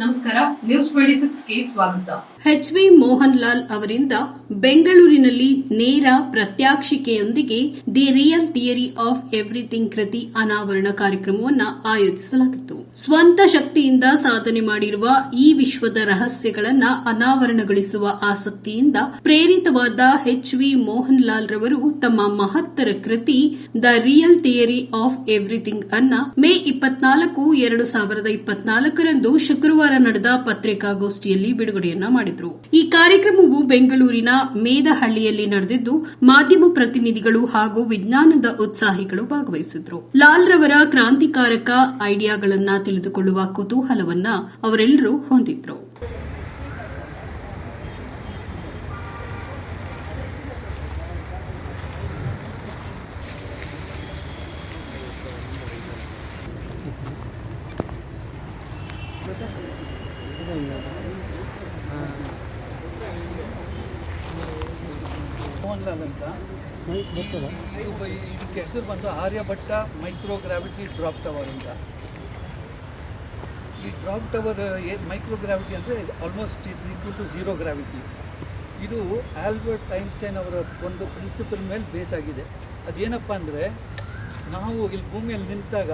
ನಮಸ್ಕಾರ news twenty ಸಿಕ್ಸ್ಗೆ ಸ್ವಾಗತ. H V Mohan Lal ಅವರಿಂದ ಬೆಂಗಳೂರಿನಲ್ಲಿ ನೇರ ಪ್ರತ್ಯಕ್ಷಿಕೆಯೊಂದಿಗೆ the real theory of everything ಕೃತಿ ಅನಾವರಣ ಕಾರ್ಯಕ್ರಮವನ್ನು ಆಯೋಜಿಸಲಾಗಿತ್ತು. ಸ್ವಂತ ಶಕ್ತಿಯಿಂದ ಸಾಧನೆ ಮಾಡಿರುವ ಈ ವಿಶ್ವದ ರಹಸ್ಯಗಳನ್ನು ಅನಾವರಣಗೊಳಿಸುವ ಆಸಕ್ತಿಯಿಂದ ಪ್ರೇರಿತವಾದ ಎಚ್ ವಿ ಮೋಹನ್ ಲಾಲ್ ರವರು ತಮ್ಮ ಮಹತ್ತರ ಕೃತಿ the real theory of everything ಅನ್ನ ಮೇ ಇಪ್ಪತ್ನಾಲ್ಕು, ಎರಡು ಸಾವಿರದ ಇಪ್ಪತ್ನಾಲ್ಕರಂದು ಶುಕ್ರವಾರ ನಡೆದ ಪತ್ರಿಕಾಗೋಷ್ಠಿಯಲ್ಲಿ ಬಿಡುಗಡೆಯನ್ನ ಮಾಡಿದ್ರು. ಈ ಕಾರ್ಯಕ್ರಮವು ಬೆಂಗಳೂರಿನ ಮೇದಹಳ್ಳಿಯಲ್ಲಿ ನಡೆದಿದ್ದು, ಮಾಧ್ಯಮ ಪ್ರತಿನಿಧಿಗಳು ಹಾಗೂ ವಿಜ್ಞಾನದ ಉತ್ಸಾಹಿಗಳು ಭಾಗವಹಿಸಿದ್ರು. ಲಾಲ್ ರವರ ಕ್ರಾಂತಿಕಾರಕ ಐಡಿಯಾಗಳನ್ನ ತಿಳಿದುಕೊಳ್ಳುವ ಕುತೂಹಲವನ್ನ ಅವರೆಲ್ಲರೂ ಹೊಂದಿದ್ರು. ಅಂತ ಇದಕ್ಕೆ ಹೆಸರು ಬಂದು Aryabhata micro gravity drop tower ಅಂತ ಈ ಡ್ರಾಪ್ ಟವರ್ ಮೈಕ್ರೋ ಗ್ರಾವಿಟಿ ಅಂದರೆ almost it's equal to zero gravity ಇದು ಆಲ್ಬರ್ಟ್ ಐನ್ಸ್ಟೈನ್ ಅವರ ಒಂದು ಪ್ರಿನ್ಸಿಪಲ್ ಮೇಲೆ ಬೇಸ್ ಆಗಿದೆ ಅದೇನಪ್ಪ ಅಂದರೆ ನಾವು ಇಲ್ಲಿ ಭೂಮಿಯಲ್ಲಿ ನಿಂತಾಗ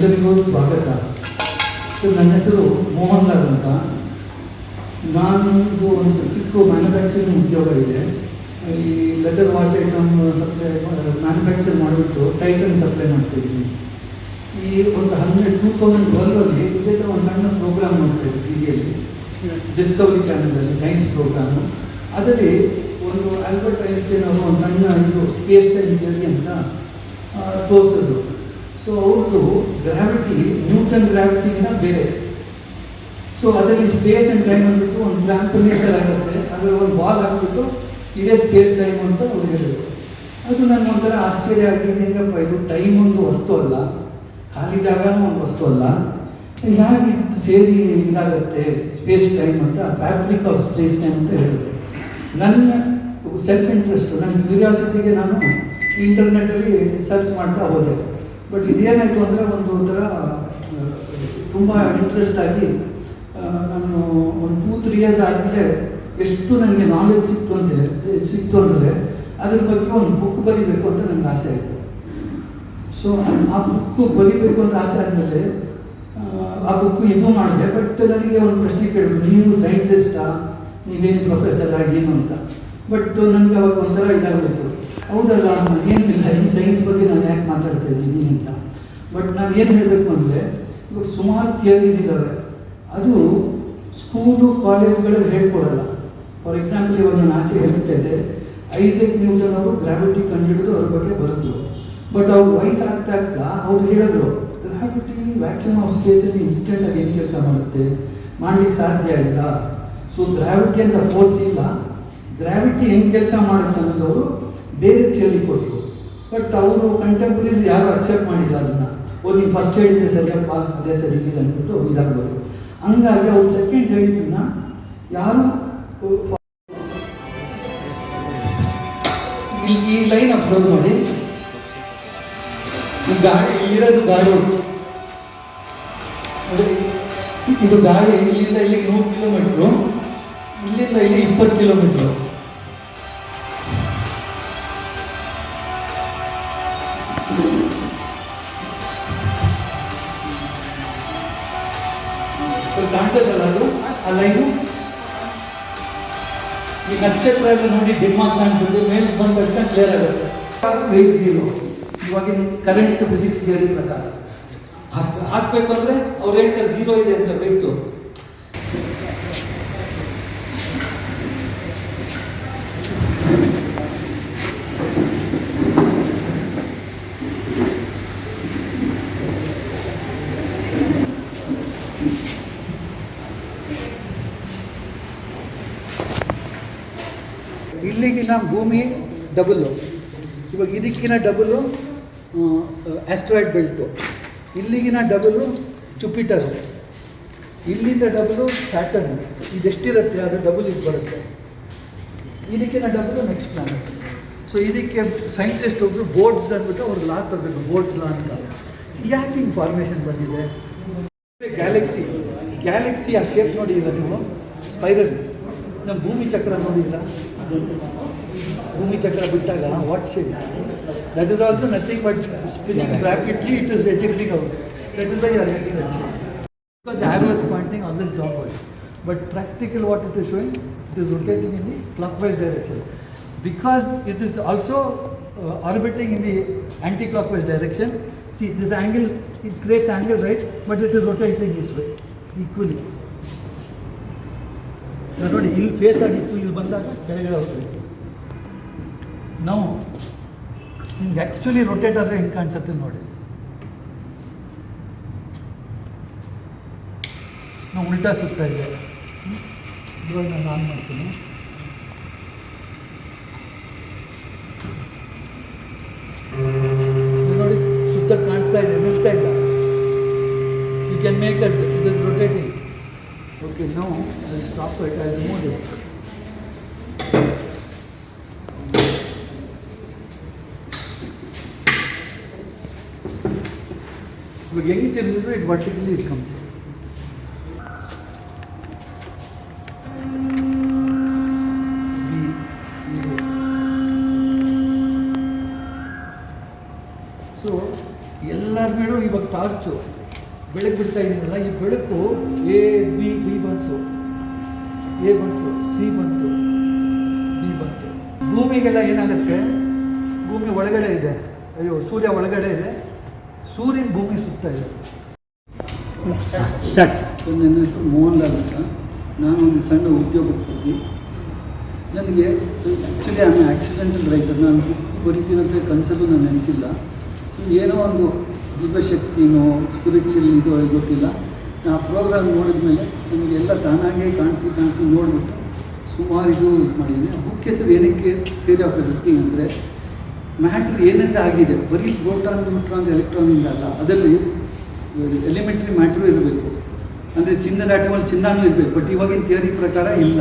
ಎಲ್ಲರಿಗೂ ಸ್ವಾಗತ. ನನ್ನ ಹೆಸರು ಮೋಹನ್ ಲಾಲ್ ಅಂತ. ನಾನು ಒಂದು ಚಿಕ್ಕ ಮ್ಯಾನುಫ್ಯಾಕ್ಚರಿಂಗ್ ಉದ್ಯೋಗ ಇದೆ. ಈ leather watch item supply manufacture ಮಾಡಿಬಿಟ್ಟು ಟೈಟನ್ ಸಪ್ಲೈ ಮಾಡ್ತಿದ್ವಿ ಈ ಒಂದು ಹನ್ನೆರಡು ಟೂ ತೌಸಂಡ್ ಟ್ವೆಲ್ವಲ್ಲಿ ಇದೇ ಥರ ಒಂದು ಸಣ್ಣ ಪ್ರೋಗ್ರಾಮ್ ಮಾಡ್ತಾ ಇದ್ವಿ ಟಿವಿಯಲ್ಲಿ ಡಿಸ್ಕವರಿ ಚಾನಲಲ್ಲಿ ಸೈನ್ಸ್ ಪ್ರೋಗ್ರಾಮು ಅದರಲ್ಲಿ ಒಂದು ಆಲ್ಬರ್ಟ್ ಐನ್ಸ್ಟೈನ್ ಅವರು ಒಂದು ಸಣ್ಣ ಇದು ಸ್ಪೇಸ್ ಟೈಮ್ ಥಿಯರಿ ಅಂತ ತೋರಿಸಿದ್ರು. ಸೊ ಅವ್ರದ್ದು ಗ್ರಾವಿಟಿ ನ್ಯೂಟನ್ ಗ್ರಾವಿಟಿಗಿಂತ ಬೇರೆ. ಸೊ ಅದರಲ್ಲಿ ಸ್ಪೇಸ್ ಆ್ಯಂಡ್ ಟೈಮ್ ಅಂದ್ಬಿಟ್ಟು ಒಂದು ಟ್ರಾಂಪನೇಟರ್ ಆಗುತ್ತೆ. ಅದರ ಒಂದು ಬಾಲ್ ಹಾಕ್ಬಿಟ್ಟು ಇದೇ ಸ್ಪೇಸ್ ಟೈಮ್ ಅಂತ ಅವ್ರು ಹೇಳಿದ್ರು ಅದು ನನ್ನ ಒಂಥರ ಆಶ್ಚರ್ಯ ಆಗಿದೆ. ಹೆಂಗಪ್ಪ, ಇದು ಟೈಮ್ ಒಂದು ವಸ್ತು ಅಲ್ಲ. ಖಾಲಿ ಜಾಗನೂ ಒಂದು ವಸ್ತು ಅಲ್ಲ. ಹೇಗೆ ಸೇರಿ ಇದಾಗುತ್ತೆ? ಸ್ಪೇಸ್ ಟೈಮ್ ಅಂತ ಫ್ಯಾಬ್ರಿಕ್ ಆಫ್ ಸ್ಪೇಸ್ ಟೈಮ್ ಅಂತ ಹೇಳಿದ್ರು ನನ್ನ ಸೆಲ್ಫ್ ಇಂಟ್ರೆಸ್ಟು ನನ್ನ ಕ್ಯೂರಿಯಾಸಿಟಿಗೆ ನಾನು ಇಂಟರ್ನೆಟ್ಟಲ್ಲಿ ಸರ್ಚ್ ಮಾಡ್ತಾ ಹೋದೆ. ಬಟ್ ಇದೇನಾಯಿತು ಅಂದರೆ ಒಂದು ಒಂಥರ ತುಂಬ ಇಂಟ್ರೆಸ್ಟ್ ಆಗಿ ನಾನು ಒಂದು ಟೂ ತ್ರೀ ಇಯರ್ಸ್ ಆದಮೇಲೆ ಎಷ್ಟು ನನಗೆ ನಾಲೆಜ್ ಸಿಕ್ತು ಅಂತ ಸಿಕ್ತು ಅಂದರೆ ಅದ್ರ ಬಗ್ಗೆ ಒಂದು ಬುಕ್ ಬರಿಬೇಕು ಅಂತ ನನಗೆ ಆಸೆ ಆಯಿತು. ಸೊ ಆ ಬುಕ್ಕು ಬರಿಬೇಕು ಅಂತ ಆಸೆ ಆದಮೇಲೆ ಆ ಬುಕ್ಕು ಇದು ಮಾಡಿದೆ ಬಟ್ ನನಗೆ ಒಂದು ಪ್ರಶ್ನೆ ಕೇಳಿದ್ರು, ನೀವು ಸೈಂಟಿಸ್ಟಾ ನೀವೇನು ಪ್ರೊಫೆಸರ್ ಏನು ಅಂತ? ಬಟ್ ನನಗೆ ಅವಾಗ ಒಂಥರ ಇದಾಗೋಯಿತು. ಹೌದಲ್ಲ ಏನಿಲ್ಲ ಈ ಸೈನ್ಸ್ ಬಗ್ಗೆ ನಾನು ಯಾಕೆ ಮಾತಾಡ್ತಾ ಇದ್ದೀನಿ ಅಂತ. ಬಟ್ ನಾನು ಏನು ಹೇಳಬೇಕು ಅಂದರೆ, ಇವಾಗ ಸುಮಾರು ಥಿಯರೀಸ್ ಇದ್ದಾವೆ ಅದು ಸ್ಕೂಲು ಕಾಲೇಜ್ಗಳಲ್ಲಿ ಹೇಳ್ಕೊಡಲ್ಲ. ಫಾರ್ ಎಕ್ಸಾಂಪಲ್ ಇವಾಗ ನಾನು ಆಚೆ ಹೇಳ್ತಾ ಇದ್ದೆ ಐಸೆಕ್ ನ್ಯೂಟನ್ ಅವರು ಗ್ರಾವಿಟಿ ಕಂಡುಹಿಡಿದು ಅವ್ರ ಬಗ್ಗೆ ಬರುತ್ತೆ ಬಟ್ ಅವ್ರು ವಯಸ್ಸಾಗ್ತಾ ಅವ್ರು ಹೇಳಿದ್ರು ಗ್ರಾವಿಟಿ ವ್ಯಾಕ್ಯೂಮ್ ಆಫ್ ಸ್ಪೇಸಲ್ಲಿ ಇನ್ಸ್ಟೆಂಟಾಗಿ ಏನು ಕೆಲಸ ಮಾಡುತ್ತೆ? ಮಾಡಲಿಕ್ಕೆ ಸಾಧ್ಯ ಇಲ್ಲ. ಸೊ ಗ್ರಾವಿಟಿ ಅಂತ ಫೋರ್ಸ್ ಇಲ್ಲ. ಗ್ರಾವಿಟಿ ಹೆಂಗೆ ಕೆಲಸ ಮಾಡುತ್ತೆ ಅನ್ನೋದವರು ಬೇರೆ ಥಿಯರಿ ಕೊಟ್ಟರು ಬಟ್ ಅವರು ಕಂಟೆಂಪ್ರರೀಸ್ ಯಾರು ಅಕ್ಸೆಪ್ಟ್ ಮಾಡಿಲ್ಲ ಅದನ್ನು. ಓ ನೀವು ಫಸ್ಟ್ ಹೇಳಿದ್ದೆ ಸರಿಯಪ್ಪ ಅದೇ ಸರಿ ಇದೆ ಅಂದ್ಬಿಟ್ಟು ಇದಾಗ್ಬೋದು. ಹಂಗಾಗಿ ಅವ್ರು ಸೆಕೆಂಡ್ ಹೇಳಿದ್ದನ್ನ ಯಾರು ಈ ಲೈನ್ ಅಬ್ಸರ್ವ್ ಮಾಡಿ. ಈ ಗಾಡಿ ಇಲ್ಲಿರೋದು ಗಾಡಿ ಇದು ಗಾಡಿ ಇಲ್ಲಿಂದ ಇಲ್ಲಿಗೆ ನೂರು ಕಿಲೋಮೀಟ್ರು ಇಲ್ಲಿಂದ ಇಲ್ಲಿ ಇಪ್ಪತ್ತು ಕಿಲೋಮೀಟ್ರು ಕಾಣಿಸುತ್ತಲ್ಲ ಅದು? ಆ ಲೈನು ಈ ನಕ್ಷತ್ರ ಎಲ್ಲ ನೋಡಿ ಡಿಮ್ ಕಾಣಿಸುತ್ತೆ, ಮೇಲೆ ಬಂದ ತಕ್ಷಣ ಕ್ಲಿಯರ್ ಆಗುತ್ತೆ. ವೇಟ್ ಜೀರೋ ಇವಾಗಿನ ಕರೆಂಟ್ ಫಿಸಿಕ್ಸ್ ಥಿಯರಿ ಪ್ರಕಾರ. ಹಾಕಬೇಕು ಹಾಕ್ಬೇಕು ಅಂದ್ರೆ ಅವ್ರು ಹೇಳ್ತಾರೆ ಜೀರೋ ಇದೆ ಅಂತ ಬೇಕು ಇಲ್ಲಿಗಿನ ಭೂಮಿ ಡಬಲ್ಲು. ಇವಾಗ ಇದಕ್ಕಿನ ಡಬಲು ಆಸ್ಟ್ರಾಯ್ಡ್ ಬೆಲ್ಟು ಇಲ್ಲಿಗಿನ ಡಬಲು ಜುಪಿಟರ್ ಇಲ್ಲಿಂದ ಡಬಲು ಸ್ಯಾಟರ್ನ್ ಇದೆಷ್ಟಿರುತ್ತೆ? ಅದು ಡಬಲ್ ಇದು ಬರುತ್ತೆ. ಇದಕ್ಕಿನ ಡಬಲು ನೆಕ್ಸ್ಟ್ ಪ್ಲಾನೆಟ್ ಸೊ ಇದಕ್ಕೆ ಸೈಂಟಿಸ್ಟ್ ಒಬ್ಬರು ಬೋರ್ಡ್ಸ್ ಅಂದ್ಬಿಟ್ಟು ಅವ್ರು ಲಾ ತಗೋಬೇಕು ಬೋರ್ಡ್ಸ್ ಲಾ ಅಂತ. ಯಾಕೆ ಇನ್ಫಾರ್ಮೇಷನ್ ಫಾರ್ಮೇಷನ್ ಬಂದಿದೆ? ಗ್ಯಾಲಕ್ಸಿ ಗ್ಯಾಲಕ್ಸಿ ಆ ಶೇಪ್ ನೋಡಿದ್ರ ನೀವು? ಸ್ಪೈರಲ್ ನಮ್ಮ ಭೂಮಿ ಚಕ್ರ ನೋಡಿದ್ದೀರಾ? ಭೂಮಿ ಚಕ್ರ ಬಿಟ್ಟಾಗ what shape that is also nothing but spinning rapidly it is ejecting out that is why are getting that shape because the arrow is pointing always downwards. But practical what it is showing, it is rotating in the clockwise direction. Because it is also uh, orbiting in the anti-clockwise direction, see this angle, it creates angle right, but it is rotating this way, equally. ನೋಡಿ, ಇಲ್ಲಿ face ಆಗಿತ್ತು, ಇಲ್ಲಿ ಬಂದಾಗ ಕೆಳಗಡೆ ಹೋಗ್ತದೆ ನಾವು, ನಿಮ್ಗೆ actually rotate ಆದರೆ ಹೆಂಗೆ ಕಾಣಿಸುತ್ತೆ ನೋಡಿ. ನಾವು ಉಲ್ಟಾ ಸುತ್ತಾ ಇದೆ? ಇವಾಗ ನಾನು ಆನ್ ಮಾಡ್ತೀನಿ. ನೋಡಿ, ಸುತ್ತ ಕಾಣಿಸ್ತಾ ಇದೆ, ನಿಲ್ತಾ ಇಲ್ಲ. You can make that it is rotating okay no I stop it I remove this ಇವಾಗ ಹೆಂಗೆ ತಿರುಗಿದ್ರು it vertically it comes so ಎಲ್ಲರ ಮೇಲೂ ಇವಾಗ ಟಾರ್ಚು ಬೆಳಕು ಬಿಡ್ತಾ ಇದ್ದೀನಲ್ಲ ಈ ಬೆಳಕು ಎ ಬಿ ಬಿ ಬಂತು. ಎ ಬಂತು ಸಿ ಬಂತು ಬಿ ಬಂತು. ಭೂಮಿಗೆಲ್ಲ ಏನಾಗುತ್ತೆ? ಭೂಮಿ ಒಳಗಡೆ ಇದೆ. ಅಯ್ಯೋ ಸೂರ್ಯ ಒಳಗಡೆ ಇದೆ. ಸೂರ್ಯನ ಭೂಮಿ ಸುತ್ತ ಇದೆ. ನನ್ನ ಹೆಸರು ಮೋಹನ್ ಲಾಲ್ ಅಂತ. ನಾನು ಒಂದು ಸಣ್ಣ ಉದ್ಯೋಗಕ್ಕೆ ಉದ್ಯೋಗಪತಿ ನನಗೆ ಆ್ಯಕ್ಚುಲಿ ಆಮೇಲೆ ಆಕ್ಸಿಡೆಂಟಲ್ ರೈಟರ್ ನಾನು ಬುಕ್ ಬರಿತೀನಂತ ಕನಸಲ್ಲೂ ನಾನು ನೆನೆಸಿಲ್ಲ. ಏನೋ ಒಂದು ದಿವ್ಯಶಕ್ತಿನೋ ಸ್ಪಿರಿಚುವಲ್ ಇದು ಗೊತ್ತಿಲ್ಲ. ಆ ಪ್ರೋಗ್ರಾಮ್ ನೋಡಿದ ಮೇಲೆ ನಿಮಗೆಲ್ಲ ತಾನಾಗೇ ಕಾಣಿಸಿ ಕಾಣಿಸಿ ನೋಡಿಬಿಟ್ಟು ಸುಮಾರು ಇದು ಮಾಡಿದ್ದೀನಿ. ಬುಕ್ ಹೆಸರು ಏನಕ್ಕೆ ಸೇರಿ ಹಾಕೋದಿರ್ತೀನಿ ಅಂದರೆ ಮ್ಯಾಟ್ರ್ ಏನೆಂದ ಆಗಿದೆ? ಬರೀ ಪ್ರೋಟಾನ್ ನ್ಯೂಟ್ರಾನ್ ಎಲೆಕ್ಟ್ರಾನಿಂದ ಅಲ್ಲ, ಅದರಲ್ಲಿ ಎಲಿಮೆಂಟ್ರಿ ಮ್ಯಾಟ್ರೂ ಇರಬೇಕು. ಅಂದರೆ ಚಿನ್ನದ ಆಟಮಲ್ಲಿ ಚಿನ್ನನೂ ಇರಬೇಕು. ಬಟ್ ಇವಾಗಿನ ಥಿಯರಿ ಪ್ರಕಾರ ಇಲ್ಲ.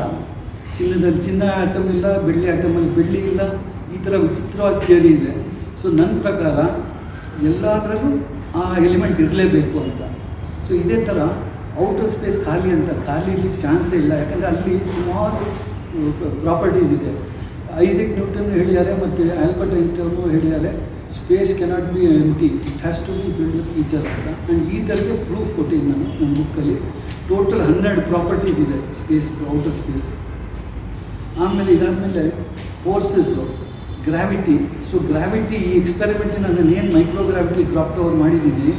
ಚಿನ್ನದಲ್ಲಿ ಚಿನ್ನ ಆಟಮ್ ಇಲ್ಲ, ಬೆಳ್ಳಿ ಆಟಮಲ್ಲಿ ಬೆಳ್ಳಿ ಇಲ್ಲ. ಈ ಥರ ವಿಚಿತ್ರವಾದ ಥಿಯರಿ ಇದೆ. ಸೊ ನನ್ನ ಪ್ರಕಾರ ಎಲ್ಲದರಲ್ಲೂ ಆ ಎಲಿಮೆಂಟ್ ಇರಲೇಬೇಕು ಅಂತ. ಸೊ ಇದೇ ಥರ ಔಟರ್ ಸ್ಪೇಸ್ ಖಾಲಿ ಅಂತ, ಖಾಲಿ ಇರಲಿಕ್ಕೆ ಚಾನ್ಸೇ ಇಲ್ಲ. ಯಾಕಂದರೆ ಅಲ್ಲಿ ಸುಮಾರು ಪ್ರಾಪರ್ಟೀಸ್ ಇದೆ. ಐಸಿಕ್ ನ್ಯೂಟನ್ ಹೇಳಿದ್ದಾರೆ ಮತ್ತು ಆಲ್ಬರ್ಟ್ ಐನ್ಸ್ಟೈನು ಹೇಳಿದ್ದಾರೆ space cannot be empty it has to be build either ಅಂತ. ಆ್ಯಂಡ್ ಈ ಥರಕ್ಕೆ ಪ್ರೂಫ್ ಕೊಟ್ಟಿದ್ದೀನಿ ನಾನು, ನನ್ನ ಬುಕ್ಕಲ್ಲಿ ಟೋಟಲ್ ಹನ್ನೆರಡು ಪ್ರಾಪರ್ಟೀಸ್ ಇದೆ ಸ್ಪೇಸ್ ಔಟರ್ ಸ್ಪೇಸ್ ಆಮೇಲೆ ಇದಾದಮೇಲೆ ಫೋರ್ಸಸ್ಸು ಗ್ರಾವಿಟಿ ಸೊ ಗ್ರಾವಿಟಿ ಈ ಎಕ್ಸ್ಪೆರಿಮೆಂಟ್ ನಾನು ಏನು ಮೈಕ್ರೋ ಗ್ರಾವಿಟಿ ಡ್ರಾಪ್ ಟವರ್ ಮಾಡಿದ್ದೀನಿ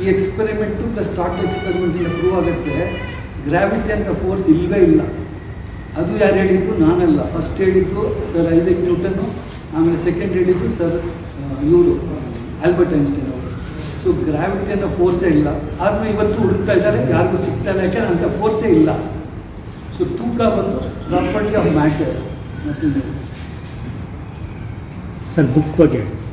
ಈ ಎಕ್ಸ್ಪೆರಿಮೆಂಟು ಪ್ಲಸ್ ಥಾಟ್ ಎಕ್ಸ್ಪೆರಿಮೆಂಟಿಂದ ಪ್ರೂವ್ ಆಗುತ್ತೆ ಗ್ರಾವಿಟಿ ಅಂತ ಫೋರ್ಸ್ ಇಲ್ಲವೇ ಇಲ್ಲ. ಅದು ಯಾರು ಹೇಳಿದ್ದು? ನಾನಲ್ಲ. ಫಸ್ಟ್ ಹೇಳಿದ್ದು ಸರ್ ಐಸಕ್ ನ್ಯೂಟನ್ನು ಆಮೇಲೆ ಸೆಕೆಂಡ್ ಹೇಳಿದ್ದು ಸರ್ ಇವರು ಆಲ್ಬರ್ಟ್ ಐನ್ಸ್ಟೈನ್ ಅವರು. ಸೊ ಗ್ರಾವಿಟಿ ಅಂತ ಫೋರ್ಸೇ ಇಲ್ಲ. ಆದರೂ ಇವತ್ತು ಹುಡುಕ್ತಾ ಇದ್ದಾರೆ, ಯಾರಿಗೂ ಸಿಗ್ತಾ ಇಲ್ಲ, ಯಾಕೆ ಅಂಥ ಫೋರ್ಸೇ ಇಲ್ಲ. ಸೊ ತೂಕ ಬಂದು ಪ್ರಾಪರ್ಟಿ ಆಫ್ ಮ್ಯಾಟರ್ ಮತ್ತು ಸರ್ ಬುಕ್ ಬಗ್ಗೆ ಹೇಳಿ ಸರ್.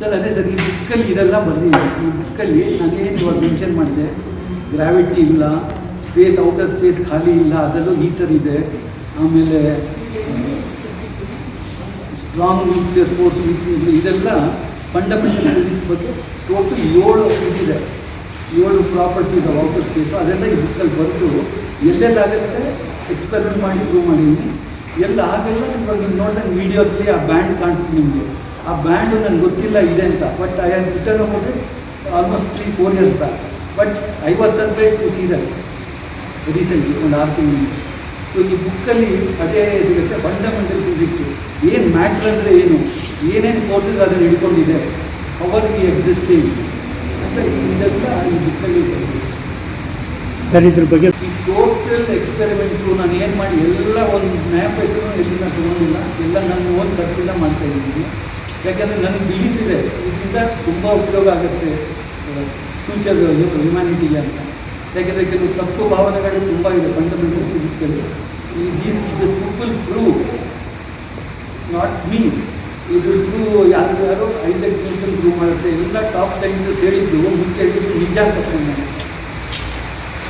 ಸರ್, ಅದೇ ಸರ್, ಈ ಬುಕ್ಕಲ್ಲಿ ಇದೆಲ್ಲ ಬಂದಿದೆ ಈ ಬುಕ್ಕಲ್ಲಿ ನಾನೇನು ಇವಾಗ ಮೆನ್ಷನ್ ಮಾಡಿದೆ. ಗ್ರಾವಿಟಿ ಇಲ್ಲ ಸ್ಪೇಸ್ ಔಟರ್ ಸ್ಪೇಸ್ ಖಾಲಿ ಇಲ್ಲ ಅದರಲ್ಲೂ ಈ ಥರ ಇದೆ. ಆಮೇಲೆ ಸ್ಟ್ರಾಂಗ್ ನ್ಯೂಕ್ಲಿಯರ್ ಫೋರ್ಸ್ ಇದೆಲ್ಲ ಫಂಡಮೆಂಟಲ್ ಫಿಸಿಕ್ಸ್ ಬಗ್ಗೆ ಟೋಟಲ್ ಏಳು ಇದಿದೆ ಏಳು ಪ್ರಾಪರ್ಟೀಸ್ ಔಟರ್ ಸ್ಪೇಸು ಅದೆಲ್ಲ ಈ ಬುಕ್ಕಲ್ಲಿ ಬರೆದು ಎಲ್ಲೆಲ್ಲಾಗುತ್ತೆ? ಎಕ್ಸ್ಪೆರಿಮೆಂಟ್ ಮಾಡಿ ಪ್ರೂವ್ ಮಾಡಿದ್ದೀನಿ ಎಲ್ಲ ಹಾಗೆಲ್ಲ ಇವಾಗ ನೀವು ನೋಡಿದಂಗೆ ವೀಡಿಯೋದಲ್ಲಿ ಆ ಬ್ಯಾಂಡ್ ಕಾಣಿಸ್ತು ನಿಮಗೆ. ಆ ಬ್ಯಾಂಡು ನನಗೆ ಗೊತ್ತಿಲ್ಲ ಇದೆ ಅಂತ ಬಟ್ ಐ ಹ್ಯಾವ್ ರಿಟರ್ನ್ ಹೋಗಿ almost three four years back but I was surprise to see that recently ಒಂದು ಆರು ತಿಂಗಳು ಸೊ ಈ ಬುಕ್ಕಲ್ಲಿ ಅದೇ ಸಿಗುತ್ತೆ ಫಂಡಮೆಂಟಲ್ ಫಿಸಿಕ್ಸು ಏನು ಮ್ಯಾಟ್ರ್ ಅಂದರೆ ಏನು? ಏನೇನು ಕೋರ್ಸಸ್ ಅದನ್ನು ಹಿಡ್ಕೊಂಡಿದೆ? ಅವರ್ ಈ ಎಕ್ಸಿಸ್ಟಿಂಗ್ ಅಂತ ಇದೆಲ್ಲ ಈ ಬುಕ್ಕಲ್ಲಿ ಸರ್, ಇದ್ರ ಬಗ್ಗೆ ಟೋಟಲ್ ಎಕ್ಸ್ಪೆರಿಮೆಂಟ್ಸು ನಾನು ಏನು ಮಾಡಿ, ಎಲ್ಲ ಒಂದು ಮ್ಯಾಪ್ ಹೆಸರು ಎಲ್ಲಿಂದ ತಗೊಂಡಿಲ್ಲ, ಎಲ್ಲ ನನ್ನ ಓನ್ ಖರ್ಚಿಂದ ಮಾಡ್ತಾ ಇದ್ದೀನಿ. ಯಾಕಂದರೆ ನನಗೆ ಬಿಲೀಫ್ ಇದೆ ಇದರಿಂದ ತುಂಬ ಉಪಯೋಗ ಆಗುತ್ತೆ ಫ್ಯೂಚರ್ಗಳಲ್ಲಿ ಹ್ಯುಮ್ಯಾನಿಟಿಗೆ ಅಂತ. ಯಾಕಂದರೆ ಕೆಲವು ತಪ್ಪು ಭಾವನೆಗಳು ತುಂಬ ಇದೆ ಫಂಡಮೆಂಟಲ್ ಫಿಸಿಕ್ಸಲ್ಲಿ ಈ these this people prove not me ಇದು ಪ್ರೂವ್ ಯಾರು ಯಾರು ಐಸೆಕ್ ಪ್ರೂವ್ ಮಾಡುತ್ತೆ, ಎಲ್ಲ ಟಾಪ್ ಸೈಂಟಿಸ್ಟ್ ಹೇಳಿದ್ದು ಮುಂಚೆ ಹೇಳಿದ್ದು ನಿಜ ಸರ್